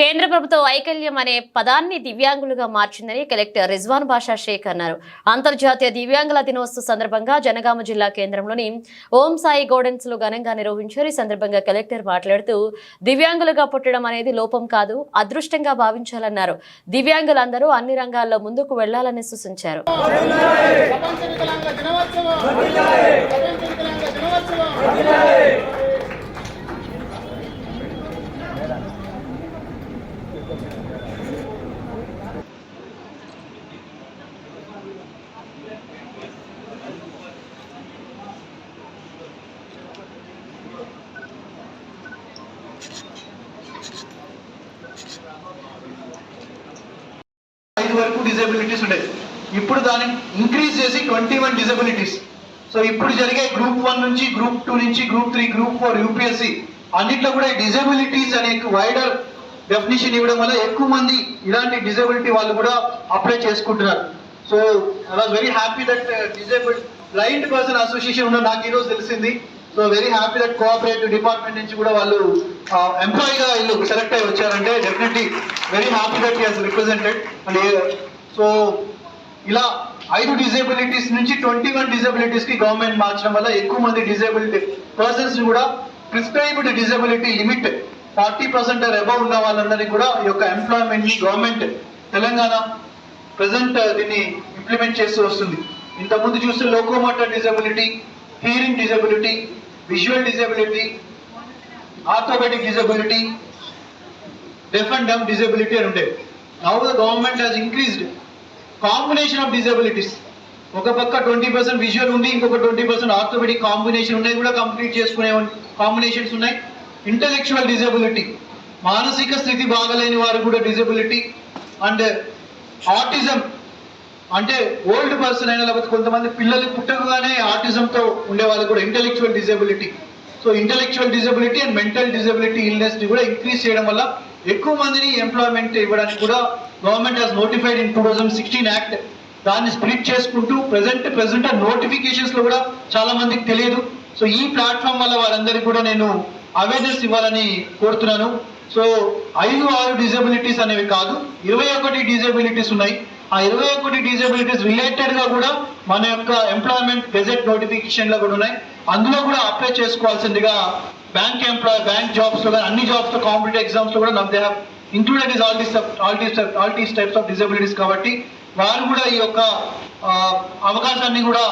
కేంద్ర ప్రభుత్వం వైకల్యం అనే పదాన్ని దివ్యాంగులుగా మార్చిందని కలెక్టర్ రిజ్వాన్ బాషా షేక్ అన్నారు. అంతర్జాతీయ దివ్యాంగుల దినోత్సవ సందర్భంగా జనగామ జిల్లా కేంద్రంలోని ఓం సాయి గోడెన్స్లో ఘనంగా నిర్వహించారు. ఈ సందర్భంగా కలెక్టర్ మాట్లాడుతూ దివ్యాంగులుగా పుట్టడం అనేది లోపం కాదు అదృష్టంగా భావించాలన్నారు. దివ్యాంగులందరూ అన్ని రంగాల్లో ముందుకు వెళ్ళాలని సూచించారు. డిజబిలిటీస్ ఉండేది ఇప్పుడు దాన్ని ఇంక్రీజ్ చేసి ట్వంటీ వన్ డిజబిలిటీస్ సో ఇప్పుడు జరిగే గ్రూప్ వన్ నుంచి గ్రూప్ టూ నుంచి group three group four UPSC అన్నిట్లో కూడా డిజబిలిటీస్ అనే వైడర్ డెఫినేషన్ ఇవ్వడం వల్ల ఎక్కువ మంది ఇలాంటి డిజబిలిటీ వాళ్ళు కూడా అప్లై చేసుకుంటున్నారు. So I was very happy that disabled blind person association ఉన్న నాకు ఈరోజు తెలిసింది. So very happy that cooperative department నుంచి కూడా వాళ్ళు ఎంప్లాయీగా వీళ్ళు సెలెక్ట్ అయ్యి వచ్చారంటే definitely very happy that has represented and so ఇలా ఐదు డిజేబిలిటీస్ నుంచి ట్వంటీ వన్ డిజేబిలిటీస్కి గవర్నమెంట్ మార్చడం వల్ల ఎక్కువ మంది డిజేబిలిటీ పర్సన్స్ కూడా prescribed disability limit forty percent above ఉన్న వాళ్ళందరినీ కూడా ఈ యొక్క ఎంప్లాయ్మెంట్ని గవర్నమెంట్ తెలంగాణ ప్రజెంట్ uh, దీన్ని ఇంప్లిమెంట్ చేస్తూ వస్తుంది. ఇంతకుముందు చూస్తే locomotor disability hearing disability visual disability orthopaedic disability deaf and dumb disability అని ఉండేవి now the government has increased combination of disabilities ఒక పక్క ట్వంటీ పర్సెంట్ విజువల్ ఉంది ఇంకొక ట్వంటీ పర్సెంట్ ఆర్థోపెడిక్ కాంబినేషన్ ఉన్నాయి కూడా కంప్లీట్ చేసుకునే కాంబినేషన్స్ ఉన్నాయి. ఇంటలెక్చువల్ డిజబిలిటీ మానసిక స్థితి బాగలేని వారు కూడా డిజబిలిటీ అండ్ ఆటిజం అంటే ఓల్డ్ పర్సన్ అయినా లేకపోతే కొంతమంది పిల్లలు పుట్టకగానే ఆటిజంతో ఉండేవాళ్ళు కూడా intellectual disability so intellectual disability and mental disability ఇల్నెస్ని కూడా ఇంక్రీజ్ చేయడం వల్ల ఎక్కువ మందిని ఎంప్లాయ్మెంట్ ఇవ్వడానికి కూడా government has notified in two thousand sixteen act దాన్ని స్ప్లిట్ చేసుకుంటూ ప్రజెంట్ ప్రెసెంట్ నోటిఫికేషన్స్లో కూడా చాలా మందికి తెలియదు. సో ఈ ప్లాట్ఫామ్ వల్ల వారందరికీ కూడా నేను అవేర్నెస్ ఇవ్వాలని కోరుతున్నాను. సో ఐదు ఆరు డిజబిలిటీస్ అనేవి కాదు ఇరవై ఒకటి డిజబిలిటీస్ ఉన్నాయి. ఆ ఇరవై ఒకటి డిజబిలిటీస్ రిలేటెడ్గా కూడా మన యొక్క ఎంప్లాయ్మెంట్ గెజెట్ నోటిఫికేషన్లో కూడా ఉన్నాయి. అందులో కూడా అప్లై చేసుకోవాల్సిందిగా బ్యాంక్ ఎంప్లాయ్ బ్యాంక్ జాబ్స్లో కానీ అన్ని జాబ్స్లో కాంపిటేటివ్ ఎగ్జామ్స్లో కూడా నమ్ they have included is all these all these all these types of disabilities కాబట్టి వారు కూడా ఈ యొక్క అవకాశాన్ని కూడా